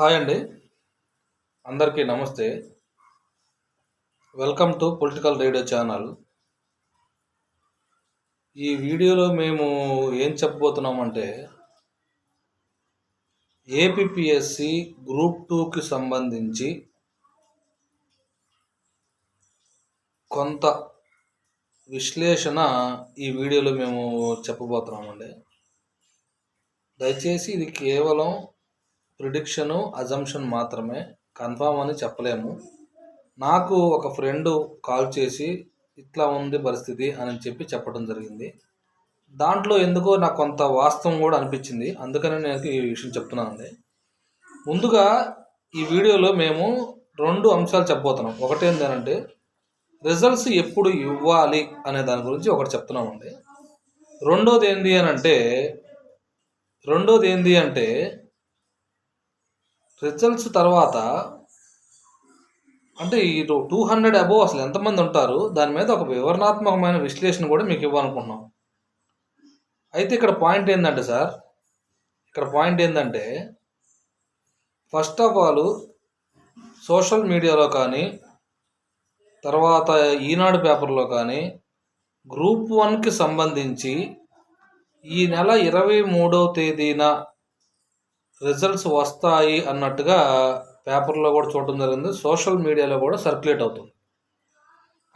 Hi అండి. అందరికీ నమస్తే. Welcome to political radio channel. ఈ వీడియోలో మేము ఏం చెప్పబోతున్నామంటే ఏపీఎస్సి గ్రూప్ టూకి సంబంధించి కొంత విశ్లేషణ ఈ వీడియోలో మేము చెప్పబోతున్నామండి. దయచేసి ఇది కేవలం ప్రిడిక్షను అజంప్షన్ మాత్రమే. కన్ఫామ్ అని చెప్పలేము. నాకు ఒక ఫ్రెండ్ కాల్ చేసి ఇట్లా ఉంది పరిస్థితి అని చెప్పి చెప్పడం జరిగింది. దాంట్లో ఎందుకో నాకు కొంత వాస్తవం కూడా అనిపించింది. అందుకని నేను ఈ విషయం చెప్తున్నానండి. ముందుగా ఈ వీడియోలో మేము రెండు అంశాలు చెప్పబోతున్నాం. ఒకటి ఏంటంటే రిజల్ట్స్ ఎప్పుడు ఇవ్వాలి అనే దాని గురించి ఒకటి చెప్తున్నామండి. రెండోది ఏంటి అని అంటే రెండోది ఏంటి అంటే రిజల్ట్స్ తర్వాత అంటే ఈ టూ హండ్రెడ్ అబోవ్ అసలు ఎంతమంది ఉంటారు? దాని మీద ఒక వివరణాత్మకమైన విశ్లేషణ కూడా మీకు ఇవ్వాలనుకుంటున్నాం. అయితే ఇక్కడ పాయింట్ ఏంటంటే సార్ ఇక్కడ పాయింట్ ఏంటంటే ఫస్ట్ ఆఫ్ ఆల్ సోషల్ మీడియాలో కానీ తర్వాత ఈనాడు పేపర్లో కానీ గ్రూప్ వన్కి సంబంధించి ఈ నెల ఇరవై మూడవ తేదీన రిజల్ట్స్ వస్తాయి అన్నట్టుగా పేపర్లో కూడా చూడటం జరిగింది. సోషల్ మీడియాలో కూడా సర్క్యులేట్ అవుతుంది.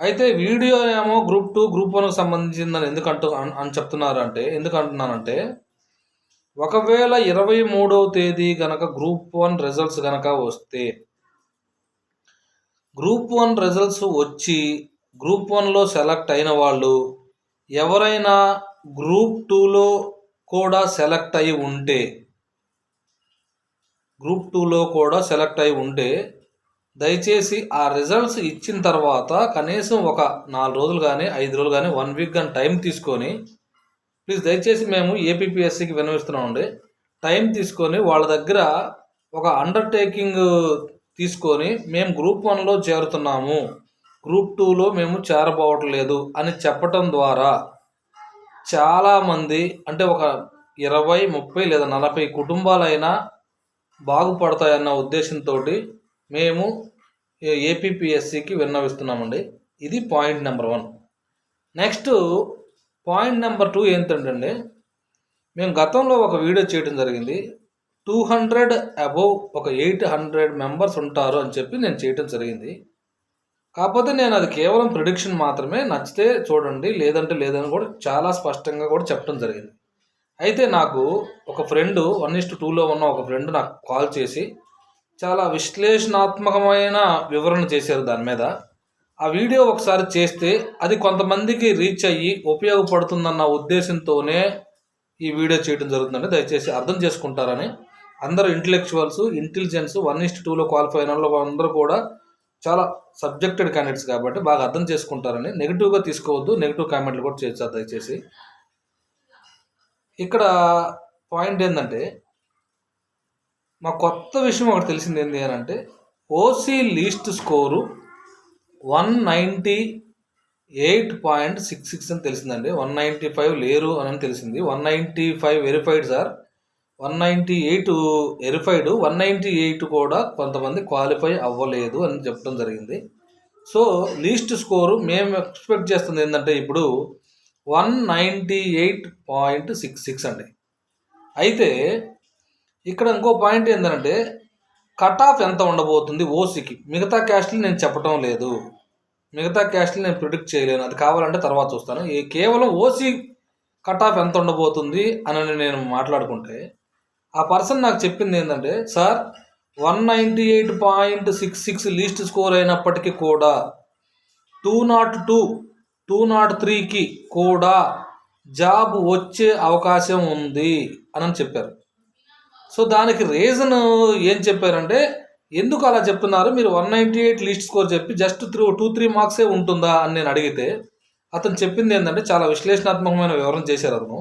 అయితే వీడియో ఏమో గ్రూప్ టూ గ్రూప్ వన్కి సంబంధించిందని ఎందుకు అని చెప్తున్నారు అంటే ఎందుకు అంటున్నానంటే ఒకవేళ ఇరవై మూడవ తేదీ గనక గ్రూప్ వన్ రిజల్ట్స్ గనక వస్తే గ్రూప్ వన్ రిజల్ట్స్ వచ్చి గ్రూప్ వన్లో సెలెక్ట్ అయిన వాళ్ళు ఎవరైనా గ్రూప్ టూలో కూడా సెలెక్ట్ అయి ఉంటే గ్రూప్ టూలో కూడా సెలెక్ట్ అయి ఉంటే దయచేసి ఆ రిజల్ట్స్ ఇచ్చిన తర్వాత కనీసం ఒక నాలుగు రోజులు కానీ ఐదు రోజులు కానీ వన్ వీక్ కానీ టైం తీసుకొని ప్లీజ్ దయచేసి మేము ఏపీపీఎస్సికి వినవిస్తున్నామండి టైం తీసుకొని వాళ్ళ దగ్గర ఒక అండర్టేకింగ్ తీసుకొని మేము గ్రూప్ వన్లో చేరుతున్నాము. గ్రూప్ టూలో మేము చేరబోవట్లేదు అని చెప్పటం ద్వారా చాలామంది అంటే ఒక ఇరవై ముప్పై లేదా నలభై కుటుంబాలైనా బాగుపడతాయన్న ఉద్దేశంతో మేము ఏపీపీఎస్సికి విన్నవిస్తున్నామండి. ఇది point number one. Next point number two ఏంటంటే మేము గతంలో ఒక వీడియో చేయడం జరిగింది. టూ హండ్రెడ్ అబోవ్ ఒక ఎయిట్ హండ్రెడ్ మెంబర్స్ ఉంటారు అని చెప్పి నేను చేయటం జరిగింది. కాకపోతే నేను అది కేవలం ప్రిడిక్షన్ మాత్రమే నచ్చితే చూడండి లేదంటే లేదని కూడా చాలా స్పష్టంగా కూడా చెప్పడం జరిగింది. అయితే నాకు ఒక ఫ్రెండ్ వన్ ఇస్ట్ టూలో ఉన్న ఒక ఫ్రెండ్ నాకు కాల్ చేసి చాలా విశ్లేషణాత్మకమైన వివరణ చేశారు దాని మీద. ఆ వీడియో ఒకసారి చేస్తే అది కొంతమందికి రీచ్ అయ్యి ఉపయోగపడుతుందన్న ఉద్దేశంతోనే ఈ వీడియో చేయడం జరుగుతుందండి. దయచేసి అర్థం చేసుకుంటారని. అందరూ ఇంటలెక్చువల్స్ ఇంటెలిజెన్స్ వన్ ఇస్ట్ టూలో క్వాలిఫై అయిన వాళ్ళు అందరూ కూడా చాలా సబ్జెక్టెడ్ క్యాండిడేట్స్ కాబట్టి బాగా అర్థం చేసుకుంటారని. నెగిటివ్గా తీసుకోవద్దు నెగిటివ్ కామెంట్లు కూడా చేస్తారు దయచేసి. ఇక్కడ పాయింట్ ఏంటంటే మా కొత్త విషయం ఒకటి తెలిసింది ఏంటి అని అంటే OC least score one ninety eight point six six అని తెలిసిందండి. వన్ నైంటీ ఫైవ్ లేరు అని తెలిసింది. One ninety five verified sir one ninety eight verified one ninety eight కూడా కొంతమంది క్వాలిఫై అవ్వలేదు అని చెప్పడం జరిగింది. సో లీస్ట్ స్కోరు మేము ఎక్స్పెక్ట్ చేస్తుంది ఏంటంటే ఇప్పుడు one ninety eight point six six అండి. అయితే ఇక్కడ ఇంకో పాయింట్ ఏంటంటే కట్ ఆఫ్ ఎంత ఉండబోతుంది ఓసీకి? మిగతా క్యాస్ట్లు నేను చెప్పడం లేదు. మిగతా క్యాస్ట్లు నేను ప్రిడిక్ట్ చేయలేను. అది కావాలంటే తర్వాత చూస్తాను. ఈ కేవలం ఓసీ కట్ ఆఫ్ ఎంత ఉండబోతుంది అని నేను మాట్లాడుకుంటే ఆ పర్సన్ నాకు చెప్పింది ఏంటంటే sir one ninety eight point six six least score అయినప్పటికీ కూడా two nought two to two త్రీకి కూడా జాబ్ వచ్చే అవకాశం ఉంది అని చెప్పారు. సో దానికి రీజన్ ఏం చెప్పారంటే ఎందుకు అలా చెప్తున్నారు? మీరు one ninety eight least score చెప్పి జస్ట్ త్రీ టూ త్రీ మార్క్సే ఉంటుందా అని నేను అడిగితే అతను చెప్పింది ఏంటంటే చాలా విశ్లేషణాత్మకమైన వివరణ చేశారు అతను.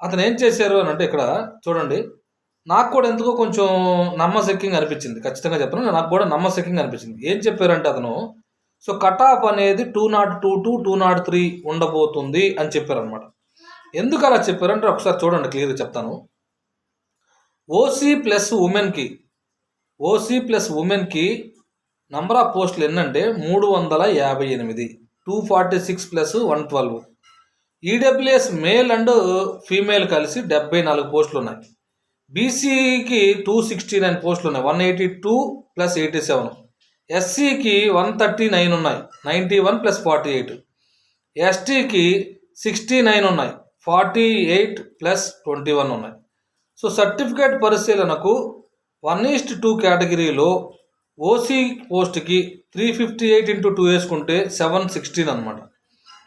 అతను ఏం చేశారు అని అంటే ఇక్కడ చూడండి నాకు కూడా ఎందుకో కొంచెం నమ్మశక్యంగా అనిపించింది. ఖచ్చితంగా చెప్పను నాకు కూడా నమ్మశక్యంగా అనిపించింది. ఏం చెప్పారంటే అతను సో కట్ ఆఫ్ అనేది two nought two to two nought three ఉండబోతుంది అని చెప్పారనమాట ఎందుకు అలా చెప్పారంటే ఒకసారి చూడండి క్లియర్గా చెప్తాను. ఓసీ ప్లస్ ఉమెన్కి ఓసీ ప్లస్ ఉమెన్కి నంబర్ ఆఫ్ పోస్టులు ఎన్నంటే మూడు వందల యాభై ఎనిమిది two forty six plus one twelve. EWS male and female కలిసి డెబ్బై నాలుగు పోస్టులు ఉన్నాయి. బీసీకి టూ సిక్స్టీ నైన్ పోస్టులు ఉన్నాయి one eighty two plus eighty seven. ఎస్సీకి one thirty nine ఉన్నాయి. Ninety one plus forty eight. ఎస్టీకి సిక్స్టీ నైన్ ఉన్నాయి. Forty eight plus twenty one ఉన్నాయి. సో సర్టిఫికేట్ పరిశీలనకు వన్ ఈస్ట్ టూ కేటగిరీలో ఓసీ పోస్ట్కి three fifty eight into two వేసుకుంటే seven sixteen అనమాట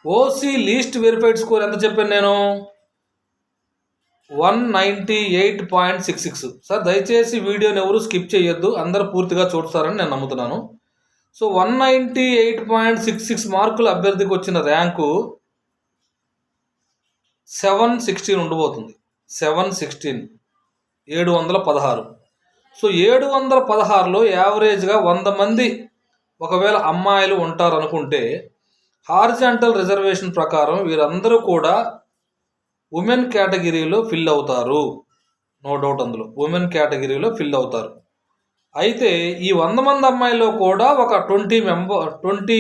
OC least verified score ఎంత చెప్పాను నేను? One ninety eight point six six sir దయచేసి వీడియోని ఎవరు స్కిప్ చేయొద్దు అందరూ పూర్తిగా చూస్తారని నేను నమ్ముతున్నాను. So one ninety eight point six six మార్కుల అభ్యర్థికి వచ్చిన ర్యాంకు సెవెన్ సిక్స్టీన్ ఉండబోతుంది సెవెన్ సిక్స్టీన్ ఏడు వందల పదహారు. సో ఏడు వందల పదహారులో యావరేజ్గా వంద మంది ఒకవేళ అమ్మాయిలు ఉంటారనుకుంటే హార్జెంటల్ రిజర్వేషన్ ప్రకారం వీరందరూ కూడా ఉమెన్ కేటగిరీలో ఫిల్ అవుతారు. నో డౌట్ అందులో. ఉమెన్ కేటగిరీలో ఫిల్ అవుతారు. అయితే ఈ వంద మంది అమ్మాయిలో కూడా ఒక ట్వంటీ మెంబర్ ట్వంటీ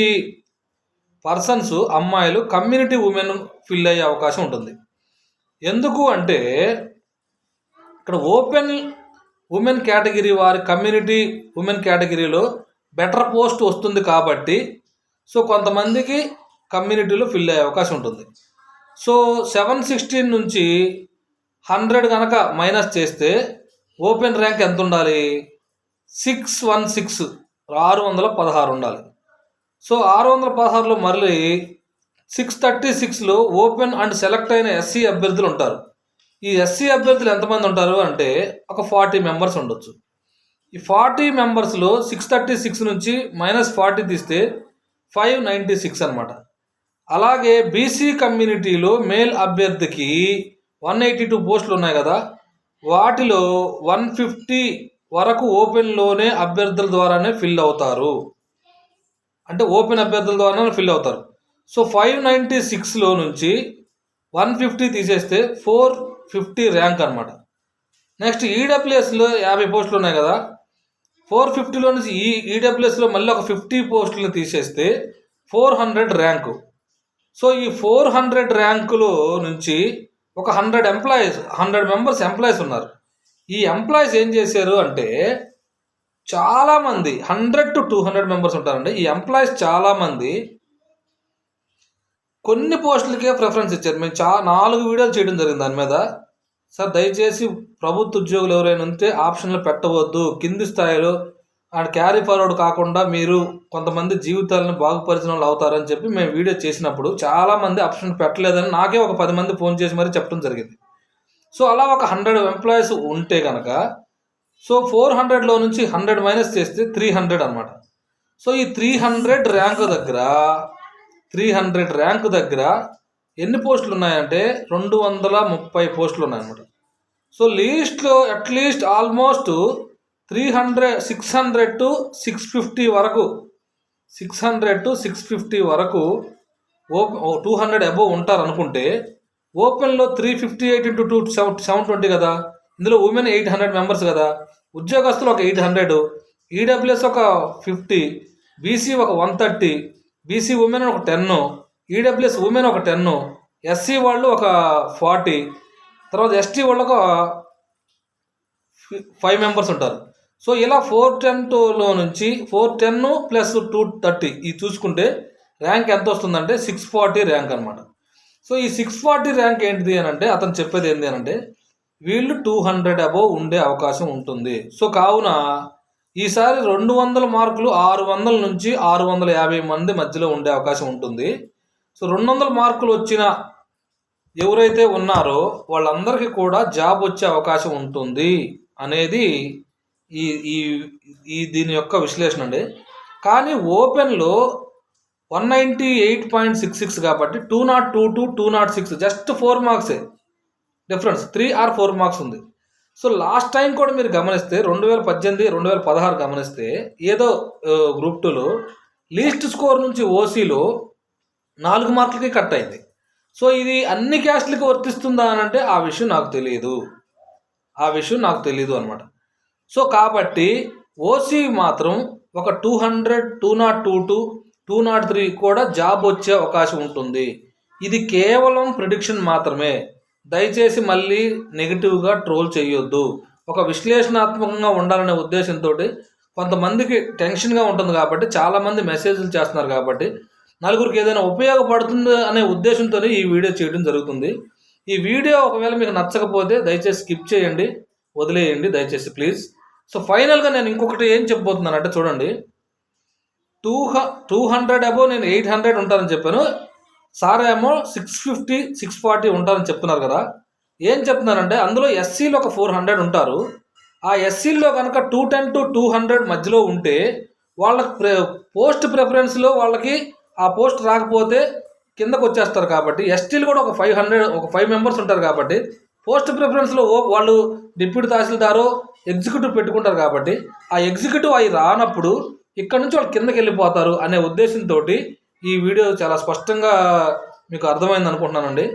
పర్సన్స్ అమ్మాయిలు కమ్యూనిటీ ఉమెన్ ఫిల్ అయ్యే అవకాశం ఉంటుంది. ఎందుకు అంటే ఇక్కడ ఓపెన్ ఉమెన్ కేటగిరీ వారి కమ్యూనిటీ ఉమెన్ కేటగిరీలో బెటర్ పోస్ట్ వస్తుంది కాబట్టి సో కొంతమందికి కమ్యూనిటీలో ఫిల్ అయ్యే అవకాశం ఉంటుంది. సో సెవెన్ సిక్స్టీన్ నుంచి హండ్రెడ్ కనుక మైనస్ చేస్తే ఓపెన్ ర్యాంక్ ఎంత ఉండాలి? సిక్స్ వన్ సిక్స్ ఆరు వందల పదహారు ఉండాలి. సో ఆరు వందల పదహారులో మరలి సిక్స్ థర్టీ సిక్స్లో ఓపెన్ అండ్ సెలెక్ట్ అయిన ఎస్సీ అభ్యర్థులు ఉంటారు. ఈ ఎస్సీ అభ్యర్థులు ఎంతమంది ఉంటారు అంటే ఒక ఫార్టీ మెంబర్స్ ఉండొచ్చు. ఈ ఫార్టీ మెంబర్స్లో సిక్స్ థర్టీ సిక్స్ నుంచి మైనస్ ఫార్టీ తీస్తే ఫైవ్ నైంటీ సిక్స్ అనమాట అలాగే బీసీ కమ్యూనిటీలో మేల్ అభ్యర్థికి వన్ ఎయిటీ టూ పోస్టులు ఉన్నాయి కదా. వాటిలో వన్ ఫిఫ్టీ వరకు ఓపెన్లోనే అభ్యర్థుల ద్వారానే ఫిల్ అవుతారు. అంటే ఓపెన్ అభ్యర్థుల ద్వారానే ఫిల్ అవుతారు. సో ఫైవ్ నైంటీ సిక్స్లో నుంచి వన్ ఫిఫ్టీ తీసేస్తే ఫోర్ ఫిఫ్టీ ర్యాంక్ అనమాట నెక్స్ట్ ఈడబ్ల్యూఎస్లో యాభై పోస్టులు ఉన్నాయి కదా. ఫోర్ ఫిఫ్టీలో నుంచి ఈ ఈడబ్ల్యూఎస్లో మళ్ళీ ఒక ఫిఫ్టీ పోస్టులు తీసేస్తే ఫోర్ హండ్రెడ్ ర్యాంకు. సో ఈ ఫోర్ హండ్రెడ్ ర్యాంకులో నుంచి ఒక hundred employees hundred members employees ఉన్నారు. ఈ ఎంప్లాయీస్ ఏం చేశారు అంటే చాలామంది hundred to two hundred members ఉంటారండి. ఈ ఎంప్లాయీస్ చాలామంది కొన్ని పోస్టులకే ప్రిఫరెన్స్ ఇచ్చారు. మేము చా నాలుగు వీడియోలు చేయడం జరిగింది దాని మీద. సార్ దయచేసి ప్రభుత్వ ఉద్యోగులు ఎవరైనా ఉంటే ఆప్షన్లు పెట్టవద్దు. కింది స్థాయిలో అండ్ క్యారీ ఫార్వర్డ్ కాకుండా మీరు కొంతమంది జీవితాలను బాగుపరిచిన వాళ్ళు అవుతారని చెప్పి మేము వీడియో చేసినప్పుడు చాలామంది ఆప్షన్ పెట్టలేదని నాకే ఒక పది మంది ఫోన్ చేసి మరీ చెప్పడం జరిగింది. సో అలా ఒక హండ్రెడ్ ఎంప్లాయీస్ ఉంటే కనుక సో ఫోర్ హండ్రెడ్లో నుంచి హండ్రెడ్ మైనస్ చేస్తే త్రీ హండ్రెడ్ అనమాట సో ఈ త్రీ హండ్రెడ్ ర్యాంక్ దగ్గర త్రీ హండ్రెడ్ ర్యాంక్ దగ్గర ఎన్ని పోస్టులు ఉన్నాయంటే రెండు వందల ముప్పై పోస్టులు ఉన్నాయన్నమాట. So లీస్ట్లో at least almost three hundred six hundred to six fifty వరకు six hundred to six fifty వరకు ఓపెన్ టూ హండ్రెడ్ అబోవ్ ఉంటారు అనుకుంటే ఓపెన్లో three fifty eight into two seven seven twenty కదా ఇందులో ఉమెన్ ఎయిట్ హండ్రెడ్ మెంబర్స్ కదా ఉద్యోగస్తులు ఒక ఎయిట్ హండ్రెడ్ ఈడబ్ల్యూఎస్ ఒక ఫిఫ్టీ బీసీ ఒక వన్ థర్టీ బీసీ ఉమెన్ ఒక టెన్ ఈడబ్ల్యూఎస్ ఉమెన్ ఒక టెన్ ఎస్సీ వాళ్ళు ఒక ఫార్టీ తర్వాత ఎస్టీ వాళ్ళు ఒక ఫైవ్ మెంబర్స్ ఉంటారు. సో ఇలా ఫోర్ టెన్ టూలో నుంచి four ten plus two thirty ఇది చూసుకుంటే ర్యాంక్ ఎంత వస్తుందంటే సిక్స్ ఫార్టీ ర్యాంక్ అనమాట సో ఈ సిక్స్ ఫార్టీ ర్యాంక్ ఏంటిది అని అంటే అతను చెప్పేది ఏంటి అని అంటే వీళ్ళు టూ హండ్రెడ్ అబోవ్ ఉండే అవకాశం ఉంటుంది. సో కావున ఈసారి రెండు వందల మార్కులు ఆరు వందల నుంచి ఆరు వందల యాభై మంది మధ్యలో ఉండే అవకాశం ఉంటుంది. సో రెండు వందల మార్కులు వచ్చిన ఎవరైతే ఉన్నారో వాళ్ళందరికీ కూడా జాబ్ వచ్చే అవకాశం ఉంటుంది అనేది ఈ ఈ ఈ దీని యొక్క విశ్లేషణ అండి. కానీ ఓపెన్లో one ninety eight point six six కాబట్టి two nought two to two nought six just four మార్క్సే difference three or four marks ఉంది. సో లాస్ట్ టైం కూడా మీరు గమనిస్తే రెండు వేల పద్దెనిమిది రెండు వేల పదహారు గమనిస్తే ఏదో గ్రూప్ టూలో లీస్ట్ స్కోర్ నుంచి ఓసీలో నాలుగు మార్కులకి కట్ అయింది. సో ఇది అన్ని క్యాస్ట్లకి వర్తిస్తుందా అని అంటే ఆ విషయం నాకు తెలియదు ఆ విషయం నాకు తెలియదు అనమాట సో కాబట్టి ఓసీ మాత్రం ఒక two hundred two nought two to two nought three కూడా జాబ్ వచ్చే అవకాశం ఉంటుంది. ఇది కేవలం ప్రిడిక్షన్ మాత్రమే. దయచేసి మళ్ళీ నెగిటివ్గా ట్రోల్ చేయొద్దు. ఒక విశ్లేషణాత్మకంగా ఉండాలనే ఉద్దేశంతో కొంతమందికి టెన్షన్గా ఉంటుంది కాబట్టి చాలామంది మెసేజ్లు చేస్తున్నారు కాబట్టి నలుగురికి ఏదైనా ఉపయోగపడుతుంది అనే ఉద్దేశంతో ఈ వీడియో చేయడం జరుగుతుంది. ఈ వీడియో ఒకవేళ మీకు నచ్చకపోతే దయచేసి స్కిప్ చేయండి వదిలేయండి. దయచేసి ప్లీజ్ సో ఫైనల్గా నేను ఇంకొకటి ఏం చెప్పబోతున్నానంటే చూడండి. టూ హ టూ హండ్రెడ్ అబో నేను ఎయిట్ హండ్రెడ్ ఉంటానని చెప్పాను. సార్ ఏమో సిక్స్ ఫిఫ్టీ సిక్స్ ఫార్టీ ఉంటారని చెప్తున్నారు కదా. ఏం చెప్తున్నారంటే అందులో ఎస్సీలు ఒక ఫోర్ హండ్రెడ్ ఉంటారు. ఆ ఎస్సీలో కనుక two ten to two hundred మధ్యలో ఉంటే వాళ్ళకి ప్రే పోస్ట్ ప్రిఫరెన్స్లో వాళ్ళకి ఆ పోస్ట్ రాకపోతే కిందకు వచ్చేస్తారు కాబట్టి ఎస్టీలు కూడా ఒక ఫైవ్ హండ్రెడ్ ఒక ఫైవ్ మెంబర్స్ ఉంటారు కాబట్టి పోస్ట్ ప్రిఫరెన్స్లో వాళ్ళు డిప్యూటీ తహసీల్దారు ఎగ్జిక్యూటివ్ పెట్టుకుంటారు కాబట్టి ఆ ఎగ్జిక్యూటివ్ అవి రానప్పుడు ఇక్కడ నుంచి వాళ్ళు కిందకి వెళ్ళిపోతారు అనే ఉద్దేశంతో ఈ వీడియో చాలా స్పష్టంగా మీకు అర్థమైంది అనుకుంటున్నానండి.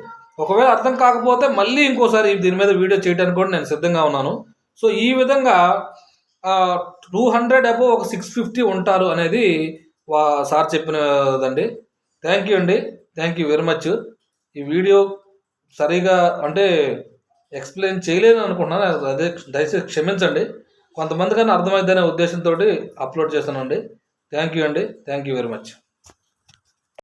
ఒకవేళ అర్థం కాకపోతే మళ్ళీ ఇంకోసారి దీని మీద వీడియో చేయడానికి కూడా నేను సిద్ధంగా ఉన్నాను. సో ఈ విధంగా టూ హండ్రెడ్ అబో ఒక సిక్స్ ఫిఫ్టీ ఉంటారు అనేది వా సార్ చెప్పినదండి. థ్యాంక్ యూ అండి. Thank you very much. ఈ వీడియో సరిగా అంటే ఎక్స్ప్లెయిన్ చేయలేను అనుకుంటున్నాను. అదే దయచేసి క్షమించండి. కొంతమందికైనా అర్థమైందనే ఉద్దేశంతో అప్లోడ్ చేస్తానండి థ్యాంక్ యూ అండి. Thank you very much.